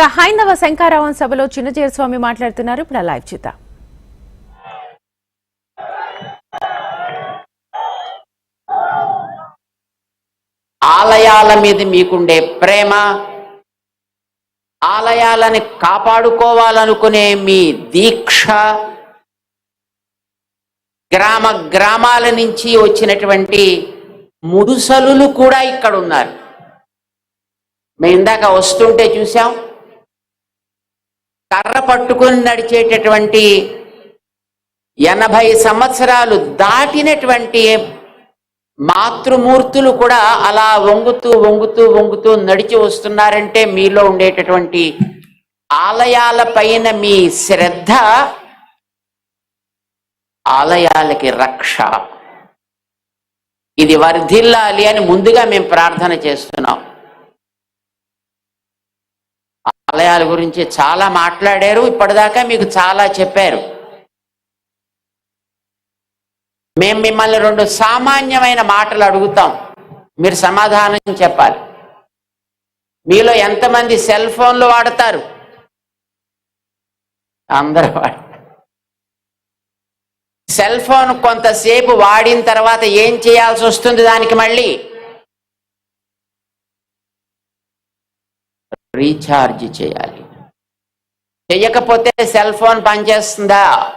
ఇక హైందవ శంకారావం సభలో చిన్నజీర స్వామి మాట్లాడుతున్నారు. ఇప్పుడు లైవ్ చూద్దాం. ఆలయాల మీద మీకుండే ప్రేమ ఆలయాలని కాపాడుకోవాలనుకునే మీ దీక్ష గ్రామ గ్రామాల నుంచి వచ్చినటువంటి ముదుసలులు కూడా ఇక్కడ ఉన్నారు మేము ఇందాక వస్తుంటే చూసాం కర్ర పట్టుకుని నడిచేటటువంటి ఎనభై సంవత్సరాలు దాటినటువంటి మాతృమూర్తులు కూడా అలా వంగుతూ వంగుతూ వంగుతూ నడిచి వస్తున్నారంటే మీలో ఉండేటటువంటి ఆలయాల పైన మీ శ్రద్ధ ఆలయాలకి రక్ష. ఇది వర్ధిల్లాలి అని ముందుగా మేము ప్రార్థన చేస్తున్నాం. విషయాల గురించి చాలా మాట్లాడారు ఇప్పటిదాకా మీకు చాలా చెప్పారు. మేము మిమ్మల్ని రెండు సామాన్యమైన మాటలు అడుగుతాం. మీరు సమాధానం చెప్పాలి. మీలో ఎంతమంది సెల్ ఫోన్లు వాడతారు? అందరూ వాడతారు. సెల్ ఫోన్ కొంతసేపు వాడిన తర్వాత ఏం చేయాల్సి వస్తుంది దానికి మళ్ళీ? రీఛార్జ్ చేయాలి. చెయ్యకపోతే సెల్ ఫోన్ పనిచేస్తుందా?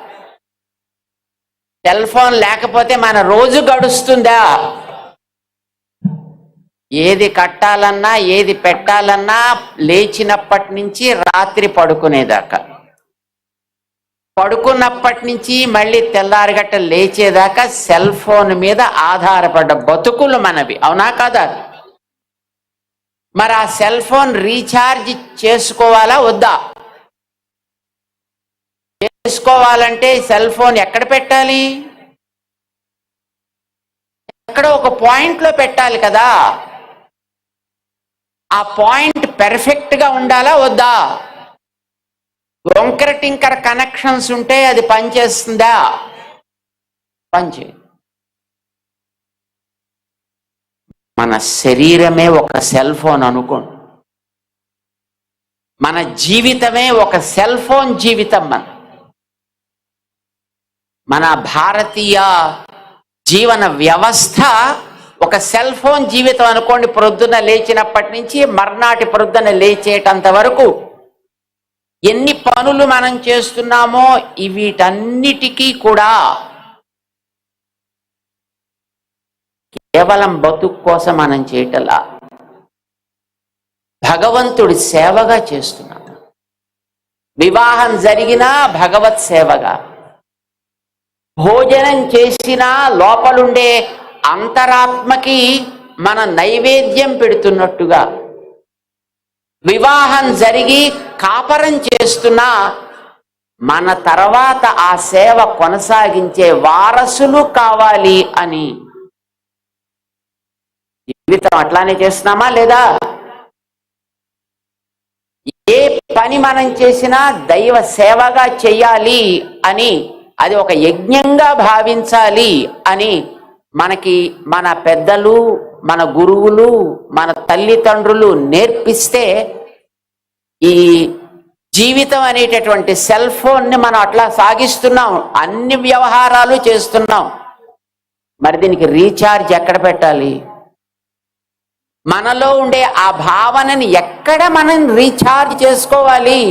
సెల్ ఫోన్ లేకపోతే మన రోజు గడుస్తుందా? ఏది కట్టాలన్నా ఏది పెట్టాలన్నా లేచినప్పటి నుంచి రాత్రి పడుకునేదాకా. పడుకున్నప్పటి నుంచి మళ్ళీ తెల్లారిగట్ట లేచేదాకా సెల్ ఫోన్ మీద ఆధారపడ్డ బతుకులు మనవి. అవునా కాదా? మరి ఆ సెల్ ఫోన్ రీఛార్జ్ చేసుకోవాలా వద్దా? చేసుకోవాలంటే సెల్ ఫోన్ ఎక్కడ పెట్టాలి? ఎక్కడ ఒక పాయింట్లో పెట్టాలి కదా. ఆ పాయింట్ పెర్ఫెక్ట్గా ఉండాలా వద్దా? వంకర టింకర కనెక్షన్స్ ఉంటే అది పనిచేస్తుందా? పనిచేయదు. మన శరీరమే ఒక సెల్ ఫోన్ అనుకోండి. మన జీవితమే ఒక సెల్ ఫోన్ జీవితం మన. మన భారతీయ జీవన వ్యవస్థ ఒక సెల్ ఫోన్ జీవితం అనుకోండి. ప్రొద్దున లేచినప్పటి నుంచి మర్నాటి ప్రొద్దున లేచేటంత వరకు ఎన్ని పనులు మనం చేస్తున్నామో వీటన్నిటికీ కూడా కేవలం బతుకు కోసం మనం చేయటలా? భగవంతుడి సేవగా చేస్తున్నాం వివాహం జరిగినా భగవత్ సేవగా. భోజనం చేసినా లోపలుండే అంతరాత్మకి మన నైవేద్యం పెడుతున్నట్టుగా. వివాహం జరిగి కాపరం చేస్తున్నా మన తర్వాత ఆ సేవ కొనసాగించే వారసులు కావాలి అని జీవితం అట్లానే చేస్తున్నామా లేదా? ఏ పని మనం చేసినా దైవ సేవగా చెయ్యాలి అని అది ఒక యజ్ఞంగా భావించాలి అని మనకి మన పెద్దలు మన గురువులు మన తల్లిదండ్రులు నేర్పిస్తే ఈ జీవితం అనేటటువంటి సెల్ ఫోన్ని మనం అట్లా సాగిస్తున్నాం. అన్ని వ్యవహారాలు చేస్తున్నాం. మరి దీనికి రీఛార్జ్ ఎక్కడ పెట్టాలి? మనలో ఉండే ఆ భావనని ఎక్కడ మనం రీఛార్జ్ చేసుకోవాలి?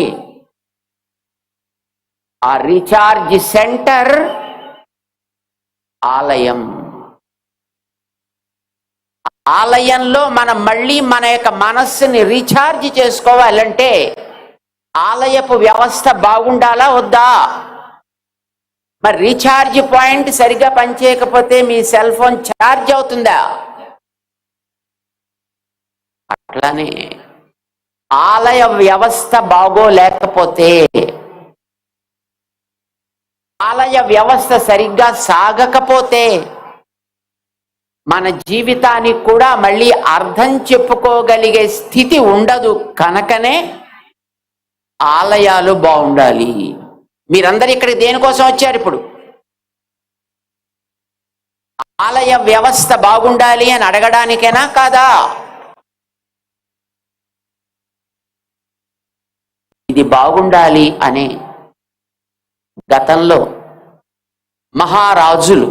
ఆ రీఛార్జ్ సెంటర్ ఆలయం. ఆలయంలో మనం మళ్ళీ మన యొక్క మనస్సుని రీఛార్జ్ చేసుకోవాలంటే ఆలయపు వ్యవస్థ బాగుండాలా వద్దా? మరి రీఛార్జ్ పాయింట్ సరిగా పనిచేయకపోతే మీ సెల్ ఫోన్ ఛార్జ్ అవుతుందా? అట్లానే ఆలయ వ్యవస్థ బాగోలేకపోతే ఆలయ వ్యవస్థ సరిగ్గా సాగకపోతే మన జీవితానికి కూడా మళ్ళీ అర్థం చెప్పుకోగలిగే స్థితి ఉండదు కనుకనే ఆలయాలు బాగుండాలి. మీరందరు ఇక్కడికి దేనికోసం వచ్చారు ఇప్పుడు? ఆలయ వ్యవస్థ బాగుండాలి అని అడగడానికేనా కాదా? ఇది బాగుండాలి అనే గతంలో మహారాజులు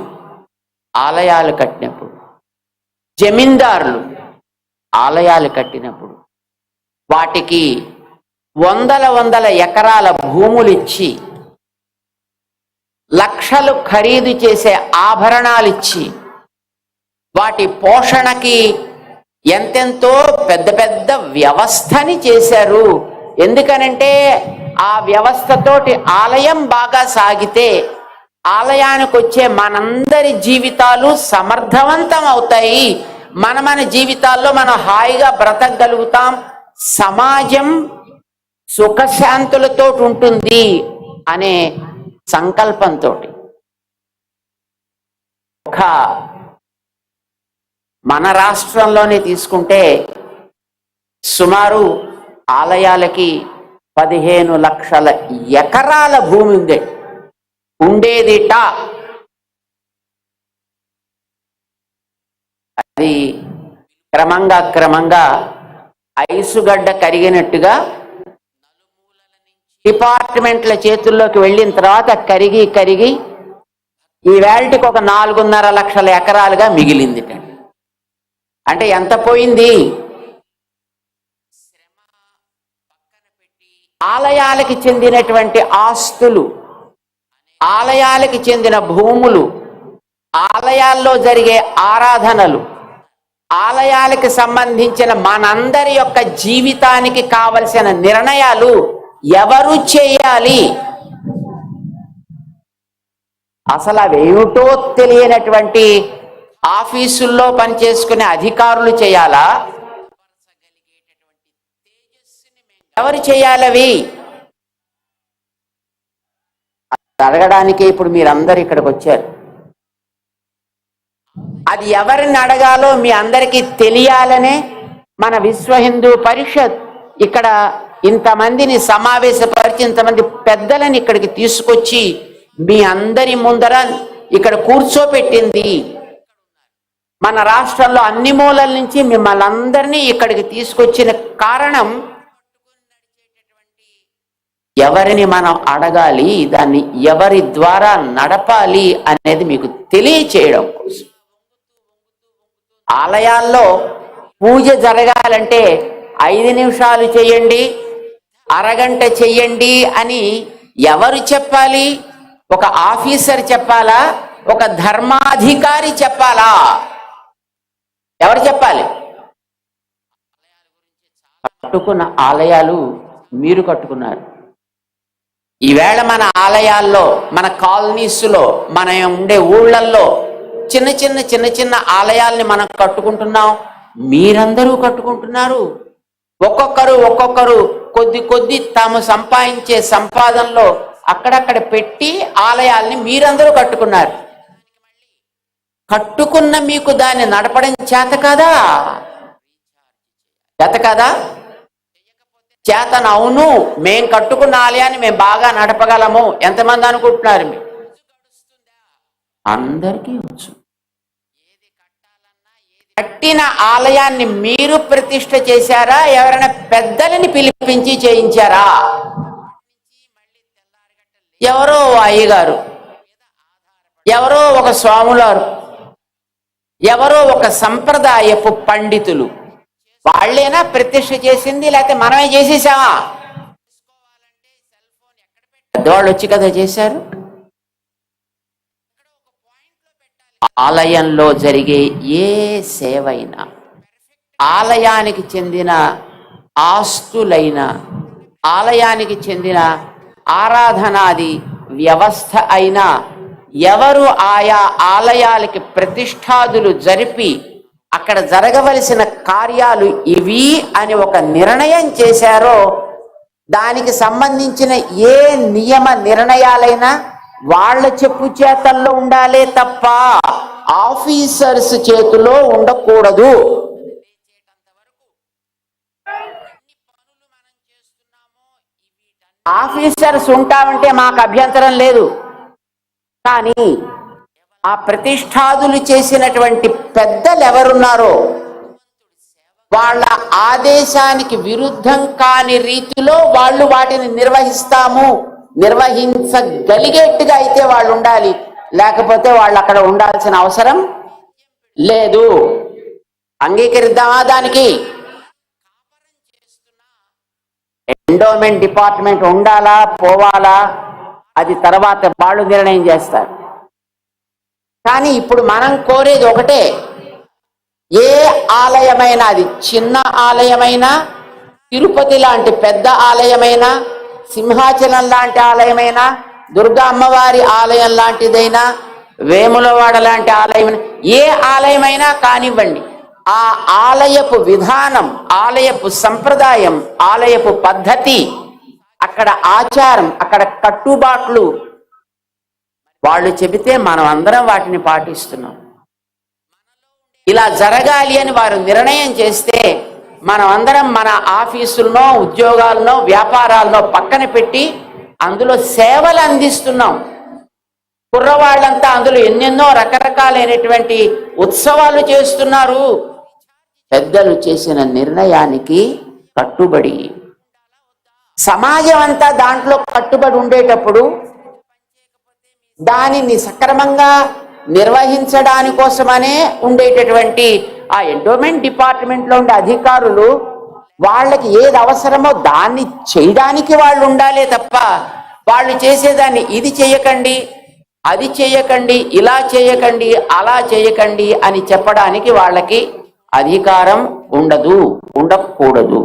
ఆలయాలు కట్టినప్పుడు జమీందారులు ఆలయాలు కట్టినప్పుడు వాటికి వందల వందల ఎకరాల భూములు ఇచ్చి లక్షలు ఖరీదు చేసే ఆభరణాలు ఇచ్చి వాటి పోషణకి ఎంతెంతో పెద్ద పెద్ద వ్యవస్థని చేశారు. ఎందుకనంటే ఆ వ్యవస్థతోటి ఆలయం బాగా సాగితే ఆలయానికి వచ్చే మనందరి జీవితాలు సమర్థవంతం అవుతాయి. మన మన జీవితాల్లో మనం హాయిగా బ్రతకగలుగుతాం. సమాజం సుఖశాంతులతో ఉంటుంది అనే సంకల్పంతో ఒక మన రాష్ట్రంలోనే తీసుకుంటే సుమారు ఆలయాలకి పదిహేను లక్షల ఎకరాల భూమి ఉంది ఉండేదిట. అది క్రమంగా క్రమంగా ఐసుగడ్డ కరిగినట్టుగా డిపార్ట్మెంట్ల చేతుల్లోకి వెళ్ళిన తర్వాత కరిగి కరిగి ఈ వేల్టికి ఒక నాలుగున్నర లక్షల ఎకరాలుగా మిగిలింది అంటే ఎంత పోయింది? ఆలయాలకి చెందినటువంటి ఆస్తులు ఆలయాలకి చెందిన భూములు ఆలయాల్లో జరిగే ఆరాధనలు ఆలయాలకి సంబంధించిన మనందరి యొక్క జీవితానికి కావలసిన నిర్ణయాలు ఎవరు చేయాలి? అసలు అవేమిటో తెలియనటువంటి ఆఫీసుల్లో పనిచేసుకునే అధికారులు చేయాలా? ఎవరు చేయాలవి? అడగడానికి ఇప్పుడు మీరందరు ఇక్కడికి వచ్చారు. అది ఎవరిని అడగాలో మీ అందరికీ తెలియాలనే మన విశ్వ హిందూ పరిషత్ ఇక్కడ ఇంతమందిని సమావేశపరిచి ఇంతమంది పెద్దలని ఇక్కడికి తీసుకొచ్చి మీ అందరి ముందర ఇక్కడ కూర్చోపెట్టింది. మన రాష్ట్రంలో అన్ని మూలల నుంచి మిమ్మల్ని అందరినీ ఇక్కడికి తీసుకొచ్చిన కారణం ఎవరిని మనం అడగాలి దాన్ని ఎవరి ద్వారా నడపాలి అనేది మీకు తెలియచేయడం కోసం. ఆలయాల్లో పూజ జరగాలంటే ఐదు నిమిషాలు చేయండి అరగంట చెయ్యండి అని ఎవరు చెప్పాలి? ఒక ఆఫీసర్ చెప్పాలా? ఒక ధర్మాధికారి చెప్పాలా? ఎవరు చెప్పాలి? కట్టుకున్న ఆలయాలు మీరు కట్టుకున్నారు. ఈవేళ మన ఆలయాల్లో మన కాలనీస్లో మన ఉండే ఊళ్ళల్లో చిన్న చిన్న చిన్న చిన్న ఆలయాల్ని మనం కట్టుకుంటున్నాం. మీరందరూ కట్టుకుంటున్నారు. ఒక్కొక్కరు ఒక్కొక్కరు కొద్ది కొద్ది తాము సంపాదించే సంపాదనలో అక్కడక్కడ పెట్టి ఆలయాల్ని మీరందరూ కట్టుకున్నారు. కట్టుకున్న మీకు దాన్ని నడపడం చేత కదా? చేత కదా? చేతన అవును మేం కట్టుకున్న ఆలయాన్ని మేము బాగా నడపగలము. ఎంతమంది అనుకుంటున్నారు మీరు? అందరికీ వచ్చు. కట్టిన ఆలయాన్ని మీరు ప్రతిష్ట చేశారా? ఎవరైనా పెద్దలని పిలిపించి చేయించారా? ఎవరో అయ్యగారు ఎవరో ఒక స్వాములారు ఎవరో ఒక సంప్రదాయపు పండితులు వాళ్ళేనా ప్రతిష్ట చేసింది లేకపోతే మనమే చేసేసామా? పెద్దవాళ్ళు వచ్చి కదా చేశారు. ఆలయంలో జరిగే ఏ సేవైనా ఆలయానికి చెందిన ఆస్తులైన ఆలయానికి చెందిన ఆరాధనాది వ్యవస్థ అయినా ఎవరు ఆయా ఆలయాలకి ప్రతిష్టాదులు జరిపి అక్కడ జరగవలసిన కార్యాలు ఇవి అని ఒక నిర్ణయం చేశారో దానికి సంబంధించిన ఏ నియమ నిర్ణయాలైనా వాళ్ళ చెప్పు చేతల్లో ఉండాలే తప్ప ఆఫీసర్స్ చేతిలో ఉండకూడదు. ఆఫీసర్స్ ఉంటామంటే మాకు అభ్యంతరం లేదు. కానీ ఆ ప్రతిష్టాదులు చేసినటువంటి పెద్దలు ఎవరున్నారో వాళ్ళ ఆదేశానికి విరుద్ధం కాని రీతిలో వాళ్ళు వాటిని నిర్వహిస్తాము. నిర్వహించగలిగేట్టుగా అయితే వాళ్ళు ఉండాలి లేకపోతే వాళ్ళు అక్కడ ఉండాల్సిన అవసరం లేదు. అంగీకరిద్దామా దానికి? ఎండోమెంట్ డిపార్ట్మెంట్ ఉండాలా? పోవాలా? అది తర్వాత వాళ్ళు నిర్ణయం చేస్తారు. కానీ ఇప్పుడు మనం కోరేది ఒకటే ఏ ఆలయమైనా అది చిన్న ఆలయమైనా తిరుపతి లాంటి పెద్ద ఆలయమైనా సింహాచలం లాంటి ఆలయమైనా దుర్గా అమ్మవారి ఆలయం లాంటిదైనా వేములవాడ లాంటి ఆలయమైన ఏ ఆలయమైనా కానివ్వండి. ఆ ఆలయపు విధానం ఆలయపు సంప్రదాయం ఆలయపు పద్ధతి అక్కడ ఆచారం అక్కడ కట్టుబాట్లు వాళ్ళు చెబితే మనం అందరం వాటిని పాటిస్తున్నాం. ఇలా జరగాలి అని వారు నిర్ణయం చేస్తే మనం అందరం మన ఆఫీసులనో ఉద్యోగాలనో వ్యాపారాలనో పక్కన పెట్టి అందులో సేవలు అందిస్తున్నాం. కుర్రవాళ్ళంతా అందులో ఎన్నెన్నో రకరకాలైనటువంటి ఉత్సవాలు చేస్తున్నారు. పెద్దలు చేసిన నిర్ణయానికి కట్టుబడి. సమాజం అంతా దాంట్లో కట్టుబడి ఉండేటప్పుడు దానిని సక్రమంగా నిర్వహించడానికోసమనే ఉండేటటువంటి ఆ ఎండోమెంట్ డిపార్ట్మెంట్లో ఉండే అధికారులు వాళ్ళకి ఏది అవసరమో దాన్ని చేయడానికి వాళ్ళు ఉండాలే తప్ప వాళ్ళు చేసేదాన్ని ఇది చేయకండి అది చేయకండి ఇలా చేయకండి అలా చేయకండి అని చెప్పడానికి వాళ్ళకి అధికారం ఉండదు ఉండకూడదు.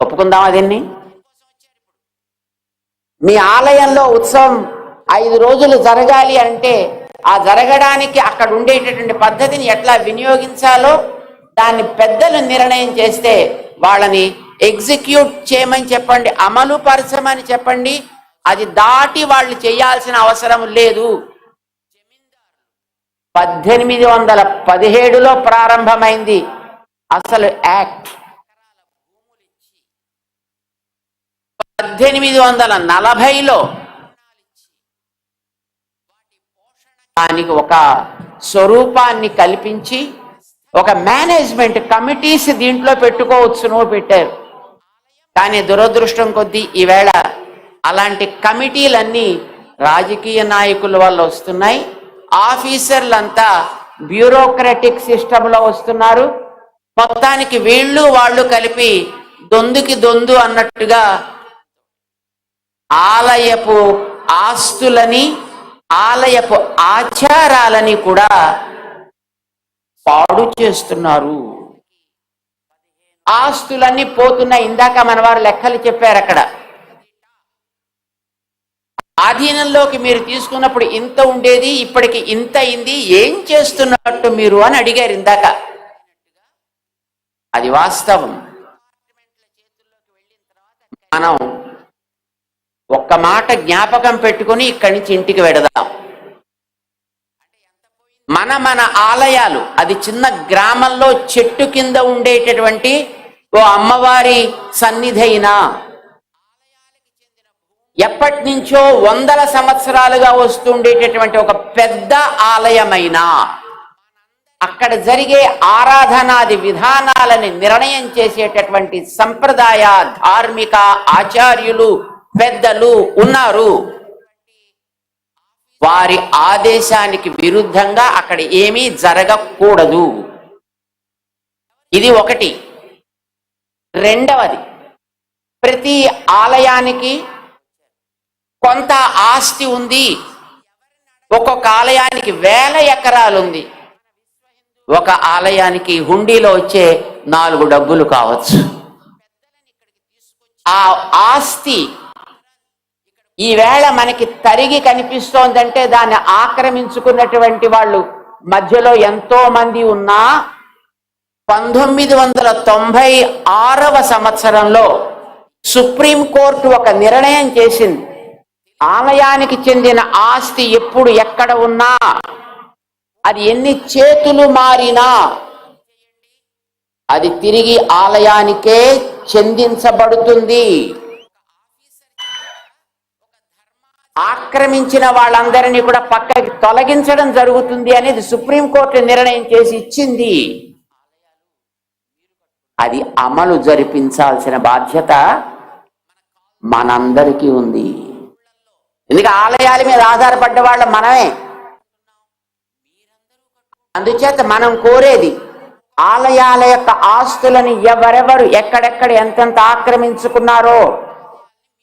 ఒప్పుకుందామా దీన్ని? మీ ఆలయంలో ఉత్సవం ఐదు రోజులు జరగాలి అంటే ఆ జరగడానికి అక్కడ ఉండేటటువంటి పద్ధతిని ఎట్లా వినియోగించాలో దాన్ని పెద్దలు నిర్ణయం చేస్తే వాళ్ళని ఎగ్జిక్యూట్ చేయమని చెప్పండి అమలు పరచమని చెప్పండి. అది దాటి వాళ్ళు చేయాల్సిన అవసరం లేదు. పద్దెనిమిది వందల పదిహేడులో ప్రారంభమైంది అసలు యాక్ట్. పద్దెనిమిది వందల నలభైలో దానికి ఒక స్వరూపాన్ని కల్పించి ఒక మేనేజ్మెంట్ కమిటీస్ దీంట్లో పెట్టుకోవచ్చును పెట్టారు. కానీ దురదృష్టం కొద్దీ ఈవేళ అలాంటి కమిటీలన్నీ రాజకీయ నాయకుల వల్ల వస్తున్నాయి. ఆఫీసర్లంతా బ్యూరోక్రటిక్ సిస్టంలో వస్తున్నారు. మొత్తానికి వీళ్ళు వాళ్ళు కలిపి దొందుకి దొందు అన్నట్టుగా ఆలయపు ఆస్తులని ఆలయపు ఆచారాలని కూడా పాడు చేస్తున్నారు. ఆస్తులన్నీ పోతున్నాయి. ఇందాక మన వారు లెక్కలు చెప్పారు అక్కడ. ఆధీనంలోకి మీరు తీసుకున్నప్పుడు ఇంత ఉండేది ఇప్పటికి ఇంత అయింది ఏం చేస్తున్నట్టు మీరు అని అడిగారు ఇందాక. అది వాస్తవం. మనం ఒక్క మాట జ్ఞాపకం పెట్టుకొని ఇక్కడి నుంచి ఇంటికి వెడదాం. మన మన ఆలయాలు అది చిన్న గ్రామంలో చెట్టు కింద ఉండేటటువంటి ఓ అమ్మవారి సన్నిధైనా ఎప్పటి నుంచో వందల సంవత్సరాలుగా వస్తుండేటటువంటి ఒక పెద్ద ఆలయమైనా అక్కడ జరిగే ఆరాధనాది విధానాలని నిర్ణయం చేసేటటువంటి సంప్రదాయ ధార్మిక ఆచార్యులు పెద్దలు ఉన్నారు. వారి ఆదేశానికి విరుద్ధంగా అక్కడ ఏమీ జరగకూడదు. ఇది ఒకటి. రెండవది ప్రతి ఆలయానికి కొంత ఆస్తి ఉంది. ఒక్కొక్క ఆలయానికి వేల ఎకరాలు ఉంది ఒక ఆలయానికి హుండీలో వచ్చే నాలుగు డబ్బులు కావచ్చు. ఆ ఆస్తి ఈవేళ మనకి తరిగి కనిపిస్తోందంటే దాన్ని ఆక్రమించుకున్నటువంటి వాళ్ళు మధ్యలో ఎంతో మంది ఉన్నా పంతొమ్మిది వందల తొంభై ఆరవ సంవత్సరంలో సుప్రీంకోర్టు ఒక నిర్ణయం చేసింది. ఆలయానికి చెందిన ఆస్తి ఎప్పుడు ఎక్కడ ఉన్నా అది ఎన్ని చేతులు మారినా అది తిరిగి ఆలయానికే చెందించబడుతుంది. ఆక్రమించిన వాళ్ళందరినీ కూడా పక్కకి తొలగించడం జరుగుతుంది అనేది సుప్రీంకోర్టు నిర్ణయం చేసి ఇచ్చింది. అది అమలు జరిపించాల్సిన బాధ్యత మనందరికీ ఉంది. ఎందుకంటే ఆలయాల మీద ఆధారపడ్డ వాళ్ళ మనమే? అందుచేత మనం కోరేది ఆలయాల యొక్క ఆస్తులను ఎవరెవరు ఎక్కడెక్కడ ఎంతెంత ఆక్రమించుకున్నారో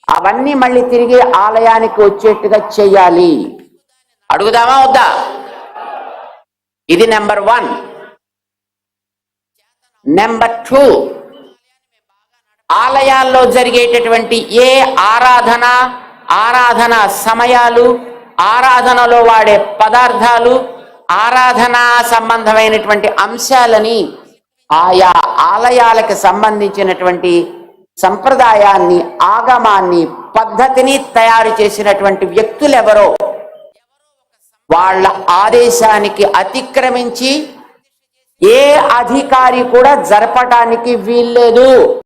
అవన్నీ మళ్ళీ తిరిగి ఆలయానికి వచ్చేట్టుగా చెయ్యాలి అడుగుదామా వద్దా? ఇది నెంబర్ వన్. Number two. ఆలయాల్లో జరిగేటటువంటి ఏ ఆరాధన ఆరాధన సమయాలు ఆరాధనలో వాడే పదార్థాలు ఆరాధన సంబంధమైనటువంటి అంశాలని ఆయా ఆలయాలకు సంబంధించినటువంటి సంప్రదాయాన్ని ఆగమాన్ని పద్ధతిని తయారు చేసినటువంటి వ్యక్తులెవరో వాళ్ళ ఆదేశానికి అతిక్రమించి ఏ అధికారి కూడా జరపటానికి వీల్లేదు.